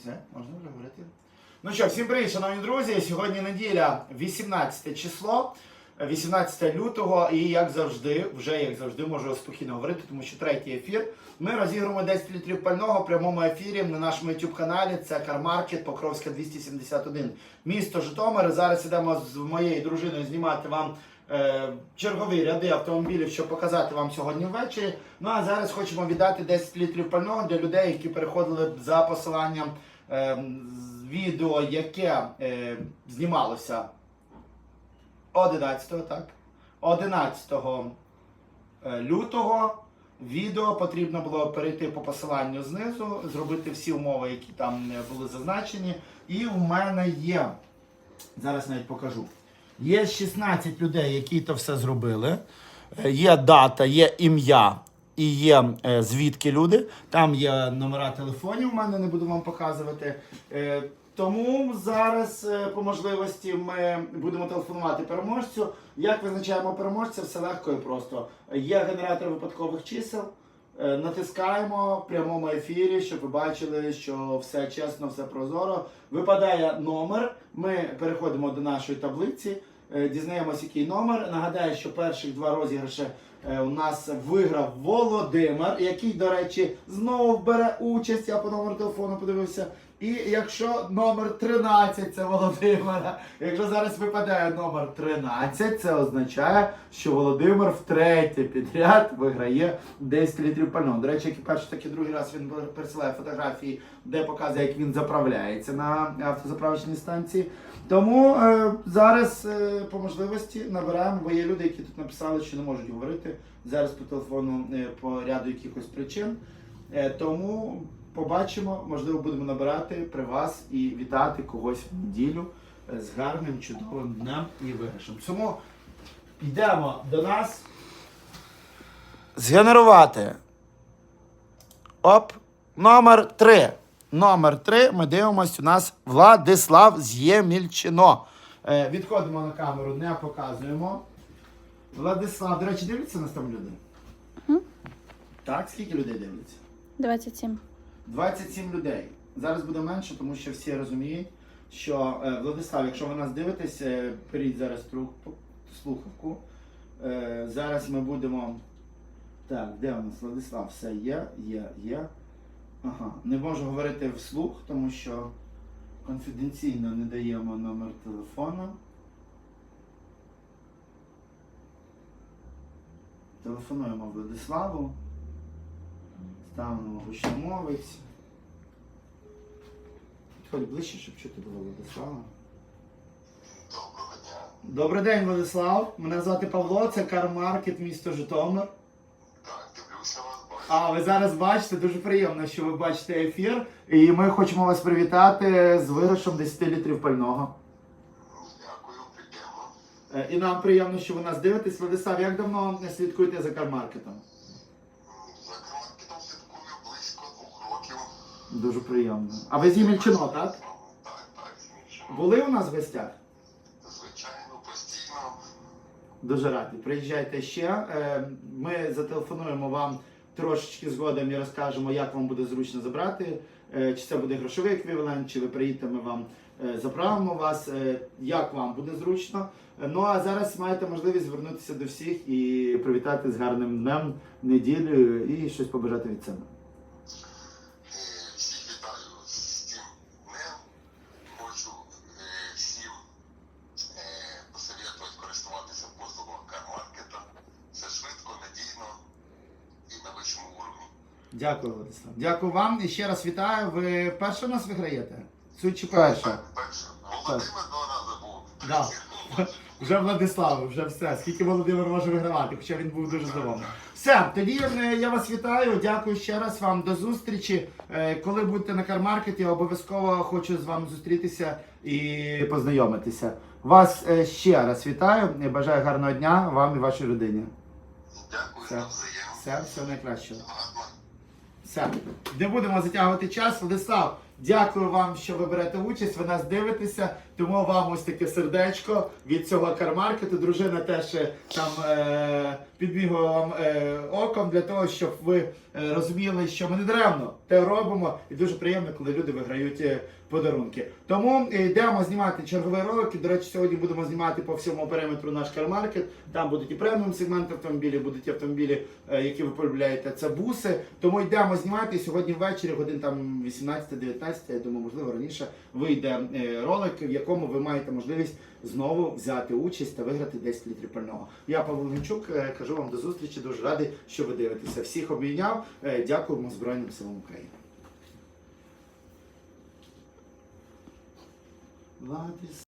Все, можна вже говорити. Ну що, всім привіт, шановні друзі. Сьогодні неділя, 18 число, 18 лютого, і як завжди, вже як завжди, можу спокійно говорити, тому що третій ефір. Ми розігруємо 10 літрів пального в прямому ефірі на нашому youtube каналі. Це Кармаркет Покровська 271, місто Житомир. Зараз ідемо з моєю дружиною знімати вам. Е, Чергові ряди автомобілів, щоб показати вам сьогодні ввечері. Ну а зараз хочемо віддати 10 літрів пального для людей, які переходили за посиланням е, відео, яке е, знімалося 11, так? 11 е, лютого. Відео потрібно було перейти по посиланню знизу, зробити всі умови, які там були зазначені. І в мене є, зараз навіть покажу. Є 16 людей, які то все зробили. Е, Є дата, є ім'я і є е, звідки люди. Там є номера телефонів, у мене не буду вам показувати. Е, тому зараз по можливості ми будемо телефонувати переможцю. Як визначаємо переможця, все легко і просто. Є генератор випадкових чисел. Е, Натискаємо в прямому ефірі, щоб ви бачили, що все чесно, все прозоро. Випадає номер. Ми переходимо до нашої таблиці, е, дізнаємося, який номер. Нагадаю, що перших два розіграші е, у нас виграв Володимир, який, до речі, знову бере участь. Я по номеру телефону подивився. І якщо номер 13 це Володимира, якщо зараз випадає номер 13, це означає, що Володимир втретє підряд виграє 10 літрів пального. До речі, як і перший, так і другий раз він присилає фотографії, де показує, як він заправляється на автозаправочній станції. Тому е, зараз е, по можливості набираємо, бо є люди, які тут написали, що не можуть говорити зараз по телефону е, по ряду якихось причин. Е, тому побачимо, можливо, будемо набирати при вас і вітати когось в неділю е, з гарним, чудовим днем і виграшем. Тому йдемо до нас. Згенерувати. Оп. Номер 3. Номер 3. Ми дивимося. У нас Владислав З'ємільчино. Е, відходимо на камеру, не показуємо. Владислав, до речі, дивляться нас там люди? Так, скільки людей дивляться? 27. 27 людей. Зараз буде менше, тому що всі розуміють, що е, Владислав, якщо ви нас дивитесь, е, беріть зараз трубку, слухавку. Е, зараз ми будемо. Так, де у нас Владислав? Все є, є, є. Ага. Не можу говорити вслух, тому що конфіденційно не даємо номер телефону. Телефонуємо Владиславу. Ставимо гучномовець. Підходь ближче, щоб чути було Владислава. Добрий день, Владислав. Мене звати Павло, це Кармаркет, місто Житомир. Так, дивлюся вас, бачу. А ви зараз бачите, дуже приємно, що ви бачите ефір. І ми хочемо вас привітати з виграшем 10 літрів пального. Дякую, приємно. Е, І нам приємно, що ви нас дивитесь. Владислав, як давно слідкуєте за Кармаркетом? Дуже приємно. А ви з Ємельчино, так? Так, так. Були у нас в гостях? Звичайно, постійно. Дуже раді. Приїжджайте ще. Е, Ми зателефонуємо вам трошечки згодом і розкажемо, як вам буде зручно забрати. Е, Чи це буде грошовий еквівалент, чи ви приїдете, ми вам е, заправимо вас, як вам буде зручно. Ну а зараз маєте можливість звернутися до всіх і привітати з гарним днем, неділею і щось побажати від себе. Е, Всіх вітаю з цим днем. Хочу е, всім е, посоветувати користуватися послугами Кармаркета. Це швидко, надійно і на вищому уровні. Дякую, Владислав. Дякую вам і ще раз вітаю. Ви перше нас виграєте? Суть чи перше? Так, перше. Володимир два рази був. Да. Вже Владислав, вже все. Скільки Володимир може вигравати, хоча він був дуже здоровий. Все, тоді е, я вас вітаю. Дякую ще раз вам до зустрічі. Е, Коли будете на кармаркеті, обов'язково хочу з вами зустрітися і познайомитися. Вас е, ще раз вітаю. Бажаю гарного дня вам і вашій родині. Дякую Все. Все, все найкращого. Все, не будемо затягувати час. Владислав, Дякую вам, що ви берете участь. Ви нас дивитеся. Тому вам ось таке сердечко від цього кармаркету. Дружина теж е, там е, підбігла вам е, оком для того, щоб ви е, розуміли, що ми не даремно те робимо, і дуже приємно, коли люди виграють е, подарунки. Тому е, йдемо знімати черговий ролик. І, До речі, сьогодні будемо знімати по всьому периметру наш кармаркет. Там будуть і преміум сегмент автомобілів, будуть і автомобілі, е, які ви полюбляєте. Це буси. Тому йдемо знімати. Сьогодні ввечері, годин там 18-19, я думаю, можливо, раніше вийде е, ролик, якому ви маєте можливість знову взяти участь та виграти 10 літрів пального. Я Павло Гончук, е, кажу вам до зустрічі. Дуже радий, що ви дивитеся. Всіх обійняв. Е, Дякуємо Збройним силам України. Владислав.